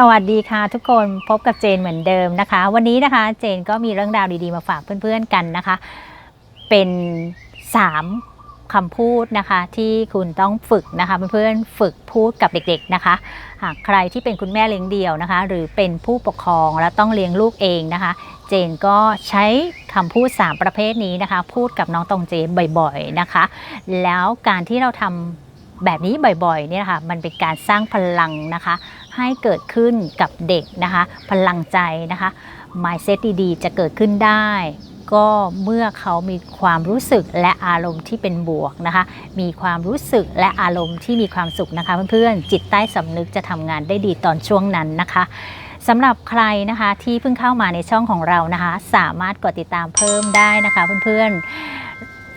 สวัสดีค่ะทุกคนพบกับเจนเหมือนเดิมนะคะ วันนี้นะคะเจนก็มีเรื่องราวดีๆมาฝากเพื่อนๆกันนะคะ เป็น 3คำพูดนะคะ ที่คุณต้องฝึกนะคะเพื่อนๆฝึกพูดกับเด็กๆนะคะ หากใครที่เป็นคุณแม่เลี้ยงเดี่ยวนะคะ หรือเป็นผู้ปกครองและต้องเลี้ยงลูกเองนะคะ เจนก็ใช้คำพูด 3 ประเภทนี้นะคะ พูดกับน้องตองเจบ่อยๆนะคะ แล้วการที่เราทำ แบบนี้บ่อยๆเนี่ยนะคะมันเป็นการสร้างพลังนะคะ ให้เกิดขึ้นกับเด็กนะคะ พลังใจนะคะ mindset ดีๆ จะเกิดขึ้นได้ ก็เมื่อเขามีความรู้สึกและอารมณ์ที่เป็นบวกนะคะ มีความรู้สึกและอารมณ์ที่มีความสุขนะคะ เพื่อนๆจิตใต้สำนึกจะทำงานได้ดีตอนช่วงนั้นนะคะสำหรับใครนะคะที่เพิ่งเข้ามาในช่องของเรานะคะ สามารถกดติดตามเพิ่มได้นะคะเพื่อนๆ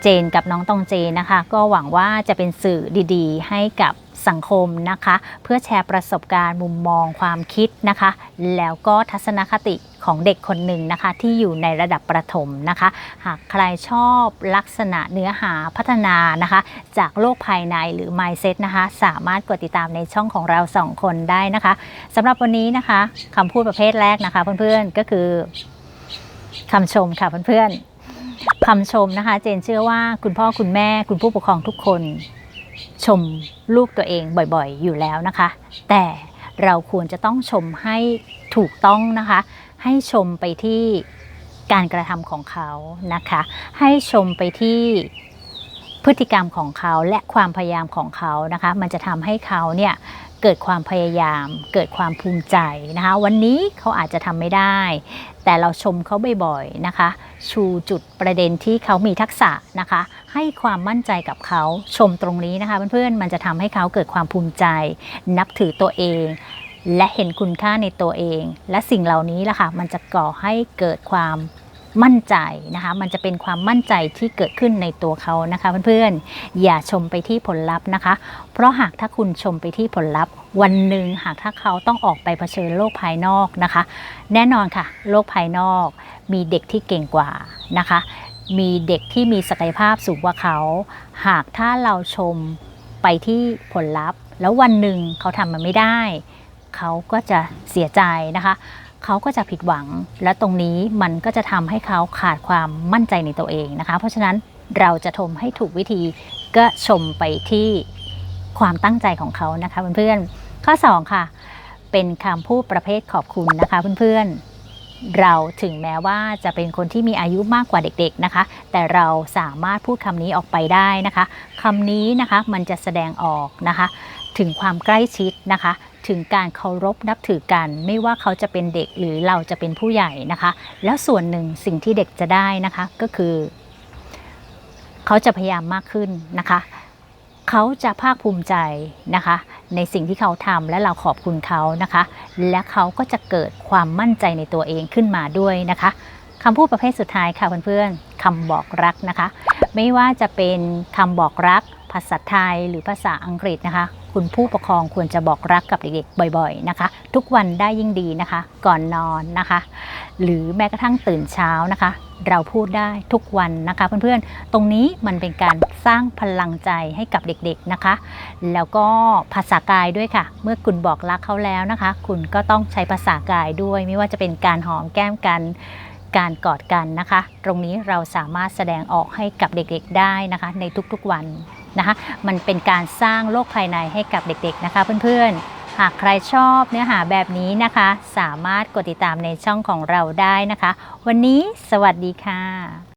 เจนกับน้องตองเจนนะคะ ก็หวังว่าจะเป็นสื่อดีๆ ให้กับสังคมนะคะ เพื่อแชร์ประสบการณ์มุมมองความคิดนะคะ แล้วก็ทัศนคติของเด็กคนหนึ่งนะคะ ที่อยู่ในระดับประถมนะคะ หากใครชอบลักษณะเนื้อหาพัฒนานะคะ จากโลกภายในหรือ mindset นะคะ สามารถกดติดตามในช่องของเราสองคนได้นะคะสำหรับวันนี้นะคะคำพูดประเภทแรกนะคะ เพื่อนๆก็คือคำชมค่ะเพื่อนๆ คำชมนะคะ เจนเชื่อว่าคุณพ่อคุณแม่คุณผู้ปกครองทุกคน ชมลูกตัวเองบ่อยๆ อยู่แล้วนะคะ แต่เราควรจะต้องชมให้ถูกต้องนะคะ ให้ชมไปที่การกระทำของเขานะคะ ให้ชมไปที่ พฤติกรรมของเขาและความพยายามของเขานะคะมันจะทำให้เขาเนี่ยเกิดความพยายาม เกิดความภูมิใจนะคะวันนี้เขาอาจจะทำไม่ได้ แต่เราชมเขาบ่อยๆนะคะ ชูจุดประเด็นที่เขามีทักษะนะคะ ให้ความมั่นใจกับเขาชมตรงนี้นะคะเพื่อนๆมันจะทำให้เขาเกิดความภูมิใจ นับถือตัวเองและเห็นคุณค่าในตัวเอง และสิ่งเหล่านี้ล่ะค่ะมันจะก่อให้เกิดความ มั่นใจนะคะมันจะเป็นความมั่นใจที่เกิดขึ้นในตัวเขานะคะเพื่อนๆอย่าชมไปที่ผลลัพธ์นะคะ เพราะหากถ้าคุณชมไปที่ผลลัพธ์ วันหนึ่งหากถ้าเขาต้องออกไปเผชิญโลกภายนอกนะคะ แน่นอนค่ะ โลกภายนอก มีเด็กที่เก่งกว่านะคะ มีเด็กที่มีศักยภาพสูงกว่าเขา หากถ้าเราชมไปที่ผลลัพธ์ แล้ววันหนึ่งเขาทำมันไม่ได้ เขาก็จะเสียใจนะคะ เขาก็จะผิดหวัง และตรงนี้มันก็จะทำให้เขาขาดความมั่นใจในตัวเองนะคะ เพราะฉะนั้นเราจะชมให้ถูกวิธีก็ชมไปที่ความตั้งใจของเขานะคะเพื่อนๆข้อ 2 ค่ะ เป็นคำพูดประเภทขอบคุณนะคะเพื่อนๆ เราถึงแม้ว่าจะเป็นคนที่มีอายุมากกว่าเด็กๆนะคะ แต่เราสามารถพูดคำนี้ออกไปได้นะคะคำนี้นะคะมันจะแสดงออกนะคะ ถึงความใกล้ชิดนะคะ ถึงการเคารพนับถือกัน ไม่ว่าเขาจะเป็นเด็กหรือเราจะเป็นผู้ใหญ่นะคะ แล้วส่วนหนึ่งสิ่งที่เด็กจะได้นะคะก็คือ เขาจะพยายามมากขึ้นนะคะ เขาจะภาคภูมิใจนะคะ ในสิ่งที่เขาทำและเราขอบคุณเขานะคะ และเขาก็จะเกิดความมั่นใจในตัวเองขึ้นมาด้วยนะคะคำพูดประเภทสุดท้ายค่ะเพื่อนๆคำบอกรักนะคะ ไม่ว่าจะเป็นคำบอกรัก ภาษาไทยหรือภาษาอังกฤษนะคะ คุณผู้ปกครองควรจะบอกรักกับเด็กๆบ่อยๆนะคะ ทุกวันได้ยิ่งดีนะคะ ก่อนนอนนะคะ หรือแม้กระทั่งตื่นเช้านะคะ เราพูดได้ทุกวันนะคะ เพื่อนๆ ตรงนี้มันเป็นการสร้างพลังใจให้กับเด็กๆนะคะ แล้วก็ภาษากายด้วยค่ะ เมื่อคุณบอกรักเขาแล้วนะคะ คุณก็ต้องใช้ภาษากายด้วย ไม่ว่าจะเป็นการหอมแก้มกันการกอดกันนะคะ ตรงนี้เราสามารถแสดงออกให้กับเด็กๆได้นะคะ ในทุกๆวัน นะคะมันเป็นการสร้างโลกภายในให้กับเด็กๆนะคะเพื่อนๆ หากใครชอบเนื้อหาแบบนี้นะคะ สามารถกดติดตามในช่องของเราได้นะคะ วันนี้สวัสดีค่ะ